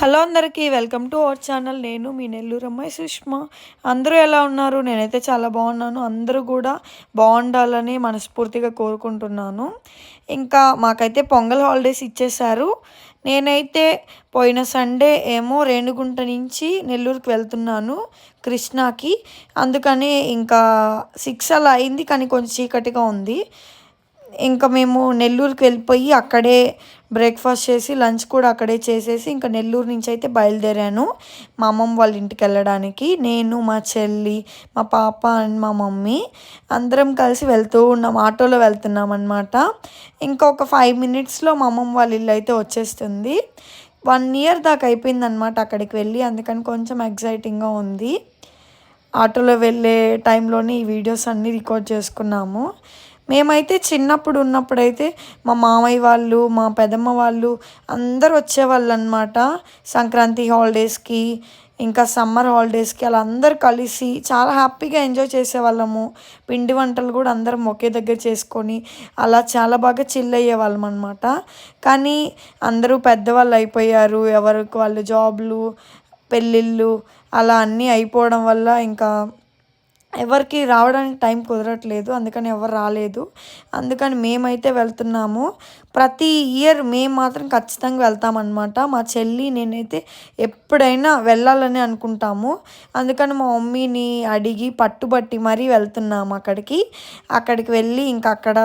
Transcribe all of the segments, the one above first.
Hello అందరికీ welcome to our channel. నేను మీ నెల్లూరు అమ్మాయి సుష్మా. అందరూ ఎలా ఉన్నారు? నేనైతే చాలా బాగున్నాను. అందరూ కూడా బాగుండాలని మనస్ఫూర్తిగా కోరుకుంటున్నాను. ఇంకా మాకైతే పొంగల్ హాలిడేస్ ఇచ్చేశారు. నేనైతే పోయిన సండే ఏమో రేణుగుంట నుంచి నెల్లూరుకి వెళ్తున్నాను కృష్ణాకి. అందుకని ఇంకా సిక్స్ అలా అయింది కానీ కొంచెం చీకటిగా ఉంది. ఇంకా మేము నెల్లూరుకి వెళ్ళిపోయి అక్కడే బ్రేక్ఫాస్ట్ చేసి లంచ్ కూడా అక్కడే చేసేసి ఇంకా నెల్లూరు నుంచి అయితే బయలుదేరాను. మా అమ్మమ్మ వాళ్ళ ఇంటికి వెళ్ళడానికి. నేను మా చెల్లి మా పాప అండ్ మా మమ్మీ అందరం కలిసి వెళ్తూ ఉన్నాం. ఆటోలో వెళ్తున్నాం అనమాట ఇంకొక ఫైవ్ మినిట్స్లో మా అమ్మమ్మ వాళ్ళ ఇల్లు అయితే వచ్చేస్తుంది. వన్ ఇయర్ దాకా అయిపోయిందనమాట అక్కడికి వెళ్ళి. అందుకని కొంచెం ఎగ్జైటింగ్గా ఉంది. ఆటోలో వెళ్ళే టైంలోనే ఈ వీడియోస్ అన్నీ రికార్డ్ చేసుకున్నాము. మేమైతే చిన్నప్పుడు ఉన్నప్పుడైతే మా మామయ్య వాళ్ళు మా పెదమ్మ వాళ్ళు అందరు వచ్చేవాళ్ళు అనమాట సంక్రాంతి హాలిడేస్కి ఇంకా సమ్మర్ హాలిడేస్కి అలా అందరు కలిసి చాలా హ్యాపీగా ఎంజాయ్ చేసేవాళ్ళము. పిండి వంటలు కూడా అందరం ఒకే దగ్గర చేసుకొని అలా చాలా బాగా చిల్ అయ్యేవాళ్ళం అనమాట కానీ అందరూ పెద్దవాళ్ళు అయిపోయారు. ఎవరికి వాళ్ళు జాబ్లు పెళ్ళిళ్ళు అలా అన్నీ అయిపోవడం వల్ల ఇంకా ఎవరికి రావడానికి టైం కుదరట్లేదు అందుకని ఎవరు రాలేదు. అందుకని మేమైతే వెళ్తున్నాము. ప్రతి ఇయర్ మేము మాత్రం ఖచ్చితంగా వెళ్తామన్నమాట. మా చెల్లి నేనైతే ఎప్పుడైనా వెళ్ళాలని అనుకుంటాము. అందుకని మా మమ్మీని అడిగి పట్టుబట్టి మరీ వెళ్తున్నాము అక్కడికి. అక్కడికి వెళ్ళి ఇంకా అక్కడ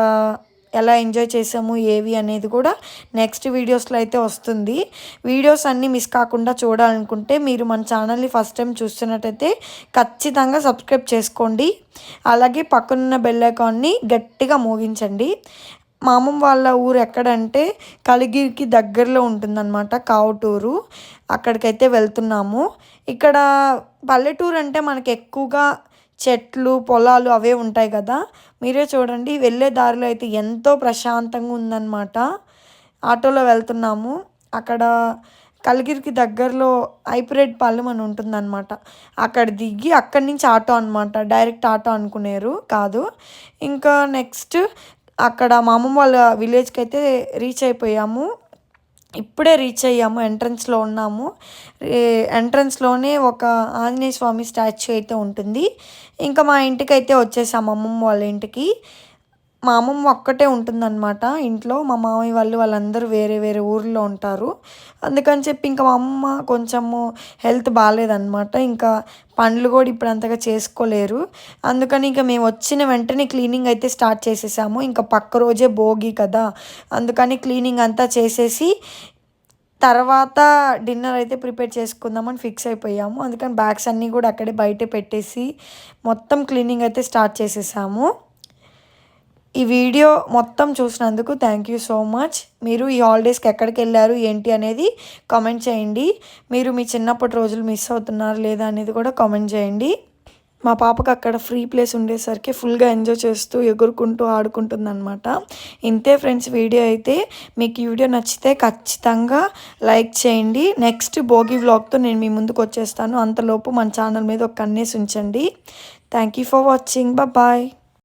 ఎలా ఎంజాయ్ చేసాము ఏవి అనేది కూడా నెక్స్ట్ వీడియోస్లో అయితే వస్తుంది. వీడియోస్ అన్నీ మిస్ కాకుండా చూడాలనుకుంటే మీరు మన ఛానల్ని ఫస్ట్ టైం చూస్తున్నట్టయితే ఖచ్చితంగా సబ్స్క్రైబ్ చేసుకోండి. అలాగే పక్కనున్న బెల్ ఐకాన్ని గట్టిగా మోగించండి. మా అమ్మమ్మ వాళ్ళ ఊరు ఎక్కడంటే కలిగిరికి దగ్గరలో ఉంటుందన్నమాట కావుటూరు. అక్కడికైతే వెళ్తున్నాము. ఇక్కడ పల్లెటూరు అంటే మనకి ఎక్కువగా చెట్లు పొలాలు అవే ఉంటాయి కదా. మీరే చూడండి వెళ్ళే దారిలో అయితే ఎంతో ప్రశాంతంగా ఉందన్నమాట. ఆటోలో వెళ్తున్నాము. అక్కడ కలిగిరికి దగ్గరలో ఐపరేట్ పాలెం అని ఉంటుందన్నమాట. అక్కడ దిగి అక్కడి నుంచి ఆటో అనమాట డైరెక్ట్ ఆటో అనుకునేరు కాదు. ఇంకా నెక్స్ట్ అక్కడ మా అమ్మమ్మ వాళ్ళ విలేజ్కి అయితే రీచ్ అయిపోయాము. ఇప్పుడే రీచ్ అయ్యాము ఎంట్రన్స్లో ఉన్నాము. ఎంట్రన్స్లోనే ఒక ఆంజనేయ స్వామి స్టాచ్యూ అయితే ఉంటుంది. ఇంకా మా ఇంటికి అయితే వచ్చేసాము అమ్మమ్మ వాళ్ళ ఇంటికి. మా అమ్మమ్మ ఒక్కటే ఉంటుందన్నమాట. ఇంట్లో మా మామయ్య వాళ్ళు వాళ్ళందరూ వేరే వేరే ఊర్లో ఉంటారు. అందుకని చెప్పి ఇంకా మా అమ్మ కొంచెము హెల్త్ బాగాలేదన్నమాట. ఇంకా పండ్లు కూడా ఇప్పుడు అంతగా చేసుకోలేరు. అందుకని ఇంకా మేము వచ్చిన వెంటనే క్లీనింగ్ అయితే స్టార్ట్ చేసేసాము. ఇంకా పక్క రోజే భోగి కదా. అందుకని క్లీనింగ్ అంతా చేసేసి తర్వాత డిన్నర్ అయితే ప్రిపేర్ చేసుకుందామని ఫిక్స్ అయిపోయాము. అందుకని బ్యాగ్స్ అన్నీ కూడా అక్కడే బయట పెట్టేసి మొత్తం క్లీనింగ్ అయితే స్టార్ట్ చేసేసాము. ఈ వీడియో మొత్తం చూసినందుకు థ్యాంక్ యూ సో మచ్ మీరు ఈ హాలిడేస్కి ఎక్కడికి వెళ్ళారు ఏంటి అనేది కామెంట్ చేయండి. మీరు మీ చిన్నప్పటి రోజులు మిస్ అవుతున్నారు లేదా అనేది కూడా కామెంట్ చేయండి. మా పాపకు అక్కడ ఫ్రీ ప్లేస్ ఉండేసరికి ఫుల్గా ఎంజాయ్ చేస్తూ ఎగురుకుంటూ ఆడుకుంటుంది అనమాట ఇంతే ఫ్రెండ్స్ వీడియో అయితే మీకు ఈ వీడియో నచ్చితే ఖచ్చితంగా లైక్ చేయండి. నెక్స్ట్ భోగి వ్లాగ్తో నేను మీ ముందుకు వచ్చేస్తాను. అంతలోపు మన ఛానల్ మీద ఒక కన్నేసి ఉంచండి. Thank you for watching bye